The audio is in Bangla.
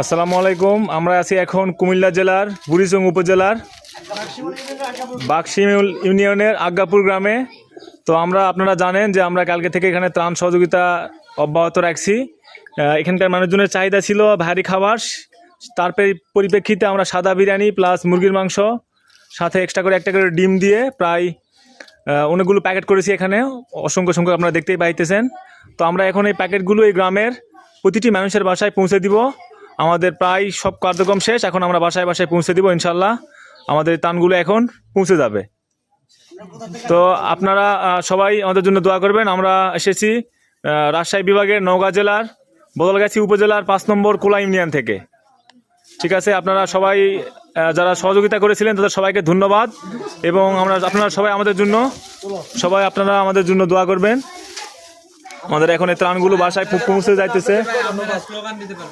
আসসালামু আলাইকুম, আমরা আছি এখন কুমিল্লা জেলার বুড়িচং উপজেলার বাক্সিম ইউনিয়নের আজ্ঞাপুর গ্রামে। তো আমরা, আপনারা জানেন যে আমরা কালকে থেকে এখানে ত্রাণ সহযোগিতা অব্যাহত রাখছি। এখানকার মানুষজনের চাহিদা ছিল ভারী খাবার। তার পরিপ্রেক্ষিতে আমরা সাদা বিরিয়ানি প্লাস মুরগির মাংস, সাথে এক্সট্রা করে একটা করে ডিম দিয়ে প্রায় অনেকগুলো প্যাকেট করেছি এখানে। অসংখ্য সংখ্যক আপনারা দেখতেই পাইতেছেন। তো আমরা এখন এই প্যাকেটগুলো এই গ্রামের প্রতিটি মানুষের বাসায় পৌঁছে দিব। আমাদের প্রায় সব কার্যক্রম শেষ, এখন আমরা বাসায় বাসায় পৌঁছে দিব ইনশাল্লাহ আমাদের তানগুলো এখন পৌঁছে যাবে। তো আপনারা সবাই আমাদের জন্য দোয়া করবেন। আমরা এসেছি রাজশাহী বিভাগের নওগাঁ জেলার, বদলগাছি উপজেলার পাঁচ নম্বর কোলা ইউনিয়ন থেকে। ঠিক আছে, আপনারা সবাই যারা সহযোগিতা করেছিলেন, তাদের সবাইকে ধন্যবাদ। এবং আমরা, আপনারা সবাই আমাদের জন্য, সবাই আপনারা আমাদের জন্য দোয়া করবেন। আমাদের এখন এই ত্রাণগুলো বাসায় পৌঁছে যাইতেছে।